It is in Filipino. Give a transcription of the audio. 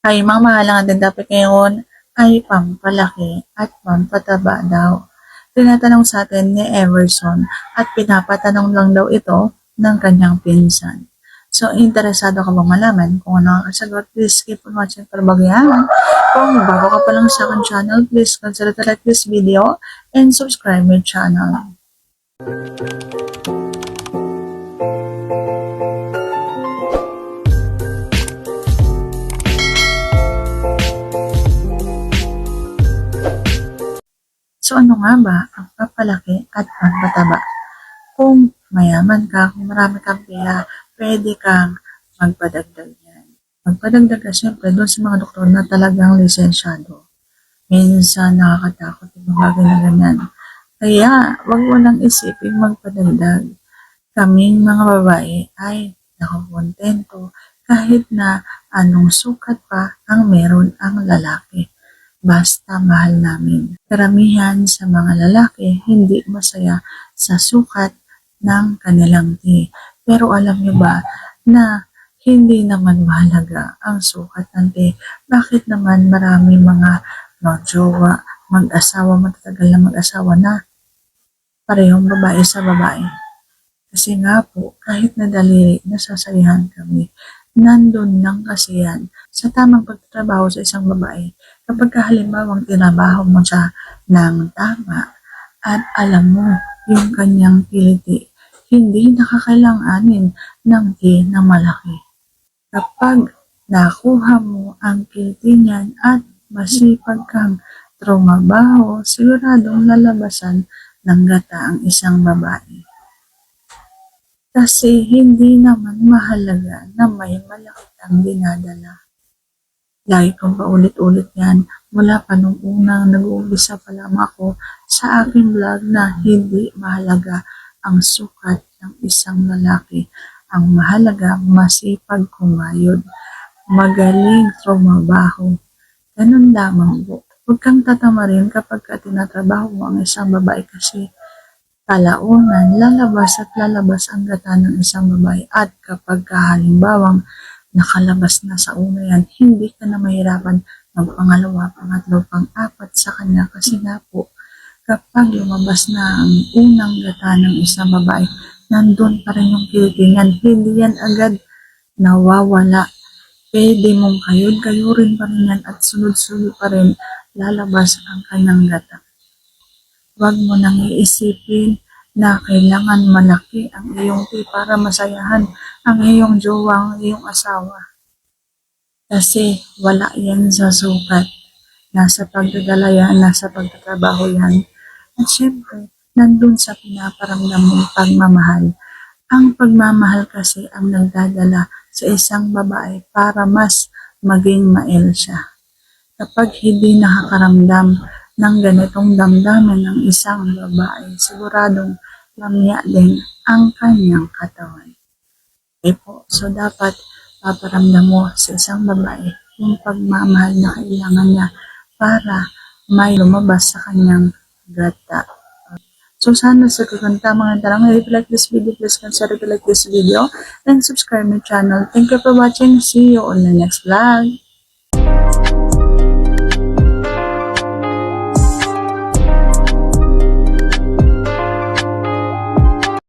ay mga mahalang din dapat ngayon ay pampalaki at pampataba daw. Tinatanong sa atin ni Everson at pinapatanong lang daw ito ng kanyang pinsan. So, interesado ka bang malaman kung ano ang kasagot? Please keep on watching para bagyahan. Kung bago ka pa lang sa akin channel, please consider to like this video and subscribe my channel. So ano nga ba ang papalaki at pagpataba? Kung mayaman ka, kung marami kang pera, pwede kang magpadagdag yan. Magpadagdag ka siyempre doon sa mga doktor na talagang lisensyado. Minsan nakakatakot yung bagay na ganyan. Kaya, wag mo lang isipin magpadagdag. Kaming mga babae ay nakakontento kahit na anong sukat pa ang meron ang lalaki basta mahal namin. Karamihan sa mga lalaki hindi masaya sa sukat ng kanilang ti. Pero alam nyo ba na hindi naman mahalaga ang sukat ng ti? Bakit naman marami mga no, jowa, mag-asawa, matatagal na mag-asawa na parehong babae sa babae? Kasi nga po, kahit na daliri, nasasayahan kami. Nandun lang kasi yan sa tamang pagtatrabaho sa isang babae. Kapag halimbawang tinabaho mo siya ng tama at alam mo yung kanyang kiliti, hindi nakakailanganin ng ti na malaki. Kapag nakuha mo ang kiliti niyan at masipag kang trumabaho, siguradong lalabasan ng gata ang isang babae. Kasi hindi naman mahalaga na may malaki kang dinadala. Lagi kong paulit-ulit yan mula pa nung unang nag-uumpisa pa lamang ako sa aking vlog na hindi mahalaga ang sukat ng isang lalaki. Ang mahalaga, masipag kumayod, magaling trumabaho. Ganun lamang po. Huwag kang tatamarin kapag ka tinatrabaho mo ang isang babae kasi kalaunan, lalabas at lalabas ang gata ng isang babae at kapag halimbawang nakalabas na sa una yan, hindi ka na mahirapan ng pangalawa, pangatlo, pang-apat sa kanya kasi nga po, kapag lumabas na ang unang gata ng isang babae, nandun pa rin yung kilitingan, hindi yan agad nawawala. Pwede mong kayod-kayurin pa rin yan at sunod-sunod pa rin lalabas ang kanyang gata. Huwag mo nang iisipin na kailangan malaki ang iyong ti para masayahan ang iyong jowa, ang iyong asawa. Kasi wala yan sa sukat. Nasa pagdadala yan, nasa pagtatrabaho yan. At syempre, nandun sa pinaparamdam mong pagmamahal. Ang pagmamahal kasi ang nagdadala sa isang babae para mas maging mael siya. Kapag hindi nakakaramdam ng ganitong damdamin ng isang babae, siguradong lamya din ang kanyang katawan. Okay po, so dapat paparamdam mo sa isang babae yung pagmamahal na kailangan niya para may lumabas sa kanyang gata. So sana sa kaganda mga tarang, if you like this video, please consider to like this video and subscribe my channel. Thank you for watching. See you on the next vlog.